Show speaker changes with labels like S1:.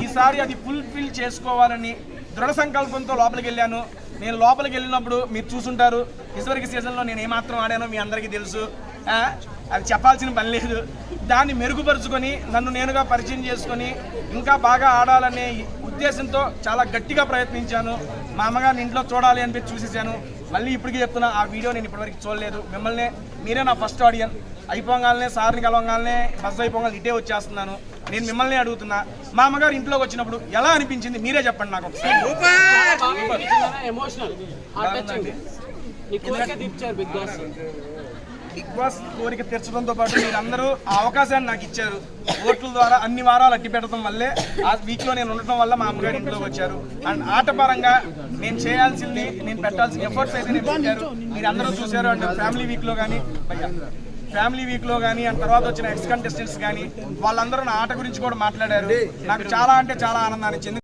S1: ఈసారి అది ఫుల్ఫిల్ చేసుకోవాలని దృఢ సంకల్పంతో లోపలికి వెళ్ళాను. నేను లోపలికి వెళ్ళినప్పుడు మీరు చూసుంటారు. ఇదివరకు సీజన్లో నేను ఏమాత్రం ఆడానో మీ అందరికీ తెలుసు. అది చెప్పాల్సిన పని లేదు. దాన్ని మెరుగుపరుచుకొని నన్ను నేనుగా పరిచయం చేసుకొని ఇంకా బాగా ఆడాలనే ఉద్దేశంతో చాలా గట్టిగా ప్రయత్నించాను. మా అమ్మగారిని ఇంట్లో చూడాలి అని చూసేసాను మళ్ళీ ఇప్పటికీ చెప్తున్నా ఆ వీడియో నేను ఇప్పటివరకు చూడలేదు. మిమ్మల్ని మీరే నా ఫస్ట్ ఆడియన్ అయిపోగానే సార్ని కలవగానే బస్ అయిపోగానే ఇటే వచ్చేస్తున్నాను. నేను మిమ్మల్ని అడుగుతున్నా. మా అమ్మగారు ఇంట్లోకి వచ్చినప్పుడు ఎలా అనిపించింది? మీరే చెప్పండి నాకు
S2: బిగ్ బాస్.
S1: బిగ్ బాస్ కోరిక తీర్చడంతో పాటు మీరందరూ ఆ అవకాశాన్ని నాకు ఇచ్చారు. ఓట్ల ద్వారా అన్ని వారాలు అట్టి పెట్టడం వల్లే ఆ వీక్లో నేను ఉండటం వల్ల మా అమ్మగారు ఇంట్లోకి వచ్చారు. అండ్ ఆట పరంగా నేను చేయాల్సింది నేను పెట్టాల్సిన ఎఫర్ట్స్ అయితే నేను పెట్టారు. మీరు అందరూ చూశారు అండ్ ఫ్యామిలీ వీక్లో కానీ ఫ్యామిలీ వీక్లో కానీ అండ్ తర్వాత వచ్చిన ఎక్స్ కంటెస్టెంట్స్ కానీ వాళ్ళందరూ నా ఆట గురించి కూడా మాట్లాడారు. నాకు చాలా అంటే చాలా ఆనందాన్ని